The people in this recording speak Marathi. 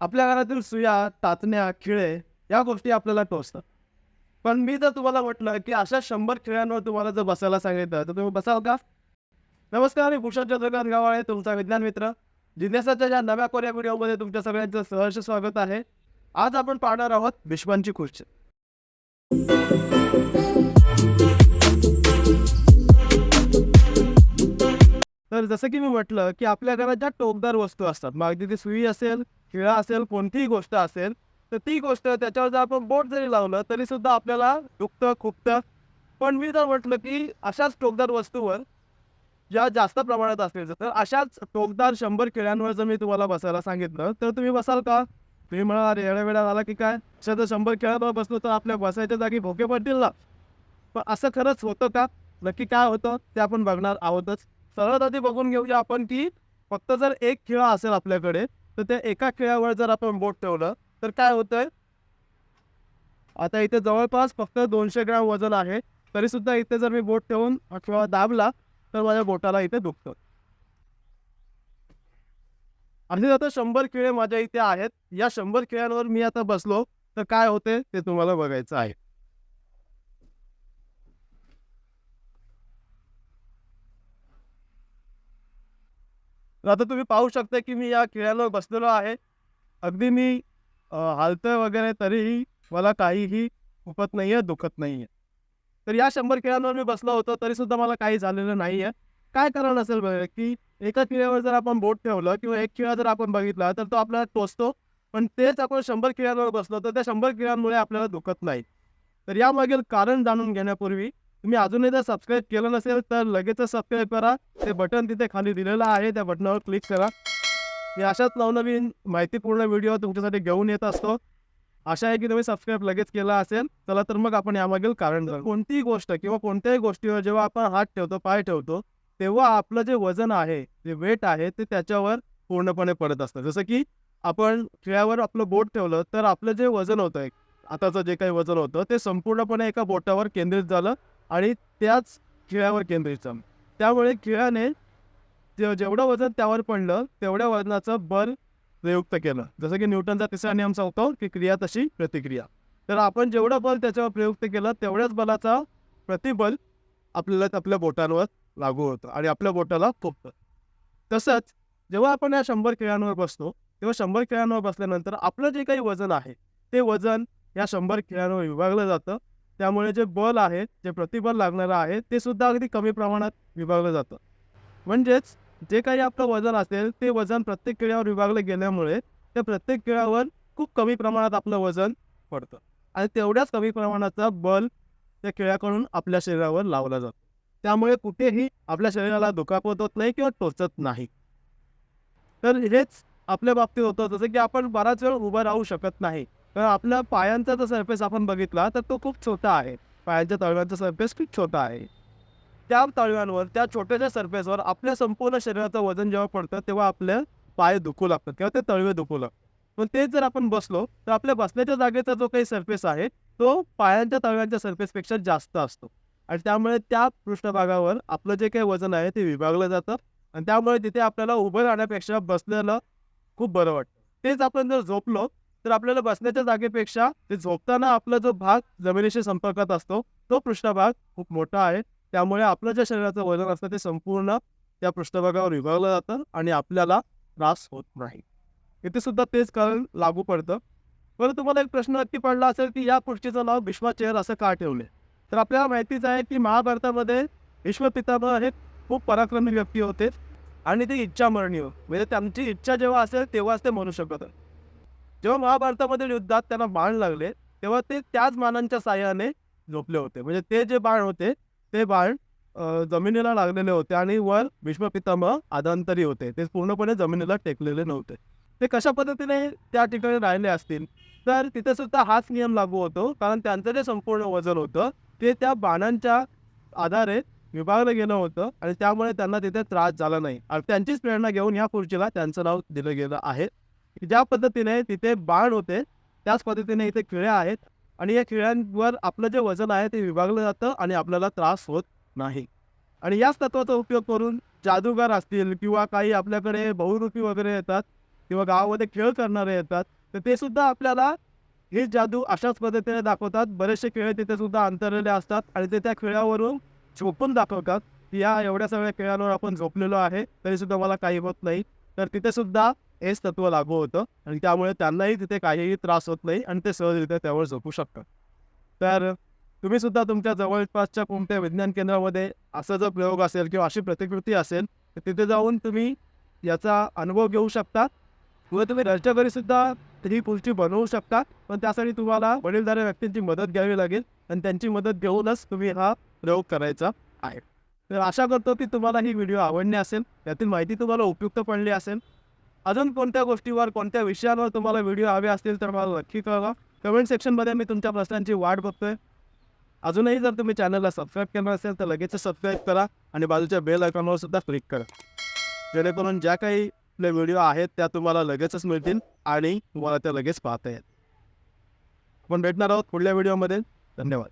आपल्या घरातील सुया तातण्या खिळे या गोष्टी आपल्याला टोचतात. पण मी जर तुम्हाला म्हटलं की अशा शंभर खिळ्यांवर तुम्हाला जर बसायला सांगितलं तर तुम्ही बसाल का? नमस्कार मी भूषण चंद्रकांत गावाळे तुमचा विज्ञान मित्र. जिज्ञासाच्या या नव्या कोऱ्या व्हिडिओमध्ये तुमच्या सगळ्यांचं सहर्ष स्वागत आहे. आज आपण पाहणार आहोत भीष्मांची खुर्ची. तर जसं की मी म्हटलं की आपल्या घरात ज्या टोकदार वस्तू असतात मग अगदी ती सुई असेल खिळा असेल कोणतीही गोष्ट असेल तर ती गोष्ट त्याच्यावर जर आपण बोट जरी लावलं तरी सुद्धा आपल्याला दुखतं खुपतं पण मी जर म्हटलं की अशाच टोकदार वस्तूवर ज्या जास्त प्रमाणात असतील तर अशाच टोकदार शंभर खेळ्यांवर जर मी तुम्हाला बसायला सांगितलं तर तुम्ही बसाल का? तुम्ही म्हणा अरे एवढ्या वेळा झाला की काय? अशा जर शंभर खेळांवर बसलो तर आपल्या बसायच्या जागी भोके पडतील ना? पण असं खरंच होतं का? नक्की काय होतं ते आपण बघणार आहोतच. सरळ आधी बघून घेऊया आपण की फक्त जर एक खेळ असेल आपल्याकडे तर त्या एका खिळ्यावर जर आपण बोट ठेवलं तर काय होतंय? आता इथे जवळपास फक्त दोनशे ग्रॅम वजन आहे. तरी सुद्धा इथे जर मी बोट ठेवून किंवा दाबला तर माझ्या बोटाला इथे दुखतं आणि आता शंभर खिळे माझ्या इथे आहेत. या शंभर खिळ्यांवर मी आता बसलो तर काय होते ते तुम्हाला बघायचं आहे. आता तुम्ही पाहू शकता की मी या खिळ्यांवर बसलेलो आहे. अगदी मी हालतं वगैरे तरीही मला काहीही खुपत नाही आहे दुखत नाही आहे तर या शंभर खिळ्यांवर मी बसलो होतो तरीसुद्धा मला काही झालेलं नाही आहे काय कारण असेल बघा की एका खिळ्यावर जर आपण बोट ठेवलं किंवा एक खिळा जर आपण बघितला तर तो आपल्याला टोचतो. पण तेच आपण शंभर खिळ्यांवर बसलो तर त्या शंभर खिळ्यांमुळे आपल्याला दुखत नाही. तर यामागील कारण जाणून घेण्यापूर्वी तुम्ही अजूनही जर सबस्क्राईब केलं नसेल तर लगेचच सबस्क्राईब करा. ते बटन तिथे खाली दिलेलं आहे. त्या बटनावर क्लिक करा. मी अशाच नवनवीन माहितीपूर्ण व्हिडिओ तुमच्यासाठी घेऊन येत असतो. आशा आहे की तुम्ही सबस्क्राईब लगेच केला असेल. चला तर मग आपण यामागील कारण कोणतीही गोष्ट किंवा कोणत्याही गोष्टीवर जेव्हा आपण हात ठेवतो पाय ठेवतो तेव्हा आपलं जे वजन आहे जे वेट आहे ते त्याच्यावर पूर्णपणे पडत असतं. जसं की आपण खिळ्यावर आपलं बोट ठेवलं तर आपलं जे वजन होतं एक आताचं जे काही वजन होतं ते संपूर्णपणे एका बोटावर केंद्रित झालं आणि त्याच खिळ्यावर केंद्रित झालं. त्यामुळे खेळाने जेवढं वजन त्यावर पडलं तेवढ्या वजनाचं बल प्रयुक्त केलं. जसं की न्यूटनचा तिसरा नियम सांगतो की क्रिया तशी प्रतिक्रिया. तर आपण जेवढं बल त्याच्यावर प्रयुक्त केलं तेवढ्याच बलाचा प्रतिबल आपल्याला आपल्या बोटांवर लागू होतं आणि आपल्या बोटाला फुकतं तसंच जेव्हा आपण या शंभर खेळांवर बसतो तेव्हा शंभर खेळांवर बसल्यानंतर आपलं जे काही वजन आहे ते वजन या शंभर खेळांवर विभागलं जातं. त्यामुळे जे बल आहे जे प्रतिबल लागणारं आहे ते सुद्धा अगदी कमी प्रमाणात विभागलं जातं. म्हणजेच जे काही आपलं वजन असेल ते वजन प्रत्येक खेळावर विभागलं गेल्यामुळे त्या प्रत्येक खेळावर खूप कमी प्रमाणात आपलं वजन पडतं. आणि तेवढ्याच कमी प्रमाणाचा बल त्या खेळाकडून आपल्या शरीरावर लावला जातो. त्यामुळे कुठेही आपल्या शरीराला दुखापत होत नाही किंवा टोचत नाही. तर हेच आपल्या बाबतीत होतं. जसं की आपण बराच वेळ उभं राहू शकत नाही. तर आपल्या पायांचा जर सरफेस आपण बघितला तर तो खूप छोटा आहे. पायांच्या तळव्यांचा सरफेस खूप छोटा आहे. त्या तळव्यांवर त्या छोट्याशा सरफेसवर आपल्या संपूर्ण शरीराचं वजन जेव्हा पडतं तेव्हा आपले पाय दुखू लागतात किंवा ते तळवे दुखू लागतात. पण तेच जर आपण बसलो तर आपल्या बसण्याच्या जागेचा जो काही सरफेस आहे तो पायांच्या तळव्यांच्या सरफेसपेक्षा जास्त असतो. आणि त्यामुळे त्या पृष्ठभागावर आपलं जे काही वजन आहे ते विभागलं जातं. आणि त्यामुळे तिथे आपल्याला उभं राहण्यापेक्षा बसलेलं खूप बरं वाटतं. तेच आपण जर झोपलो तर आपल्याला बसण्याच्या जागेपेक्षा ते झोपताना आपला जो भाग जमिनीशी संपर्कात असतो तो पृष्ठभाग खूप मोठा आहे. त्यामुळे आपलं ज्या शरीराचं वजन असतं ते संपूर्ण त्या पृष्ठभागावर विभागलं जातं आणि आपल्याला त्रास होत नाही. इथे सुद्धा तेच कारण लागू पडतं. बरं तुम्हाला एक प्रश्न नक्की पडला असेल की या गोष्टीचं नाव भीष्माचेअर असं का ठेवले? तर आपल्याला माहितीच आहे की महाभारतामध्ये भीष्मपितामह हे खूप पराक्रमी व्यक्ती होते आणि ते इच्छामरणीय. म्हणजे त्यांची इच्छा जेव्हा असेल तेव्हाच ते म्हणू शकत. जेव्हा महाभारतामधील युद्धात त्यांना बाण लागले तेव्हा ते त्याच बाणांच्या साह्याने झोपले होते. म्हणजे ते जे बाण होते ते बाण जमिनीला लागलेले होते आणि वर भीष्मपितामह आदांतरी होते. ते पूर्णपणे जमिनीला टेकलेले नव्हते. ते कशा पद्धतीने त्या ठिकाणी राहिले असतील? तर तिथे सुद्धा हाच नियम लागू होतो. कारण त्यांचं जे संपूर्ण वजन होतं ते त्या बाणांच्या आधारे विभागलं गेलं होतं आणि त्यामुळे त्यांना तिथे त्रास झाला नाही. आणि त्यांचीच प्रेरणा घेऊन या खुर्चीला त्यांचं नाव दिलं गेलं आहे. की ज्या पद्धतीने तिथे बाण होते त्याच पद्धतीने इथे खिळ्या आहेत. आणि या खिळ्यांवर आपलं जे वजन आहे ते विभागलं जातं आणि आपल्याला त्रास होत नाही. आणि याच तत्वाचा उपयोग करून जादूगार असतील किंवा काही आपल्याकडे बहुरूपी वगैरे येतात किंवा गावामध्ये खेळ करणारे येतात तर ते सुद्धा आपल्याला हेच जादू अशाच पद्धतीने दाखवतात. बरेचसे खेळ तिथे सुद्धा अंतरलेले असतात आणि ते त्या खेळावरून झोपून दाखवतात. की या एवढ्या सगळ्या खेळांवर आपण झोपलेलो आहे तरी सुद्धा मला काही होत नाही. तर तिथे सुद्धा हेच तत्व लागू होतं आणि त्यामुळे त्यांनाही तिथे काहीही त्रास होत नाही आणि ते सहजरित्या त्यावर झोपू शकतात. तर तुम्ही सुद्धा तुमच्या जवळपासच्या कोणत्या विज्ञान केंद्रामध्ये असा जर प्रयोग असेल किंवा अशी प्रतिकृती असेल तर तिथे जाऊन तुम्ही याचा अनुभव घेऊ शकता. किंवा तुम्ही घरच्या घरी सुद्धा ही गोष्टी बनवू शकता. पण त्यासाठी तुम्हाला वडीलधाऱ्या व्यक्तींची मदत घ्यावी लागेल आणि त्यांची मदत घेऊनच तुम्ही हा प्रयोग करायचा आहे. तर आशा करतो की तुम्हाला ही व्हिडिओ आवडली असेल. यातील माहिती तुम्हाला उपयुक्त पडली असेल. अजून कोणत्या गोष्टीवर कोणत्या विषयांवर तुम्हाला व्हिडिओ हवे असतील तर मला नक्की कळवा. कमेंट सेक्शनमध्ये मी तुमच्या प्रश्नांची वाट बघतोय. अजूनही जर तुम्ही चॅनलला सबस्क्राईब केलं असेल तर लगेच सबस्क्राईब करा आणि बाजूच्या बेल आयकॉनवर सुद्धा क्लिक करा. जेणेकरून ज्या काही आपले व्हिडिओ आहेत त्या तुम्हाला लगेचच मिळतील आणि तुम्हाला त्या लगेच पाहता येईल आपण भेटणार आहोत पुढल्या व्हिडिओमध्ये धन्यवाद.